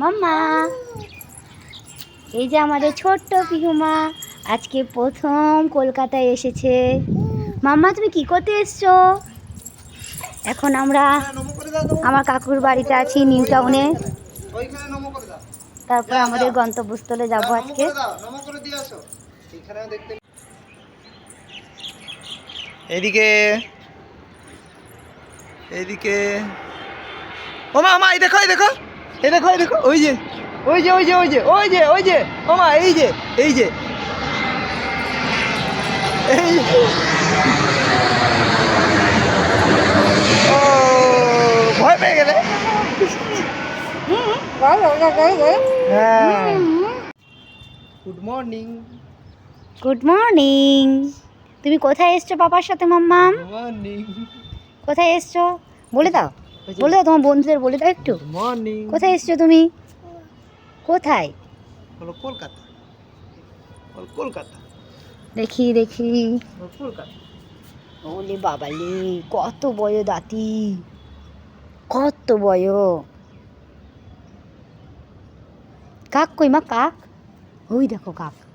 মাম্মা। এই যে আমাদের ছোট্ট পিহুমা আজকে প্রথম কলকাতায় এসেছে। মাম্মা তুমি কি করতে এসছো? এখন আমরা আমার কাকুর বাড়িতে আছি নিউ টাউনে। তারপর আমাদের গন্তব্যস্থলে যাব আজকে। এখানেও দেখতে এদিকে এইদিকে ও মা মা এই দেখো এই দেখো। এই দেখো দেখো ওই যে ওই যে ওই যে ওই যে ওই যে ওই যে ও মা এই যে এই যে। এই ও ভয় পেয়ে গেলে। হ্যাঁ। গুড মর্নিং গুড মর্নিং তুমি কোথায় এসছো বাবার সাথে মর্নিং কোথায় এসছো? বলে দাও। বলে দাও তোমার বন্ধুদের বলে দাও একটু। মর্নিং কোথায় এসছো তুমি? কোথায়? হলো কলকাতা। কলকাতা। দেখি দেখি। কলকাতা। ওলে বাবালে কত বয় দাঁতি। কত বয়। কাক কই মা কাক? ওই দেখো কাক।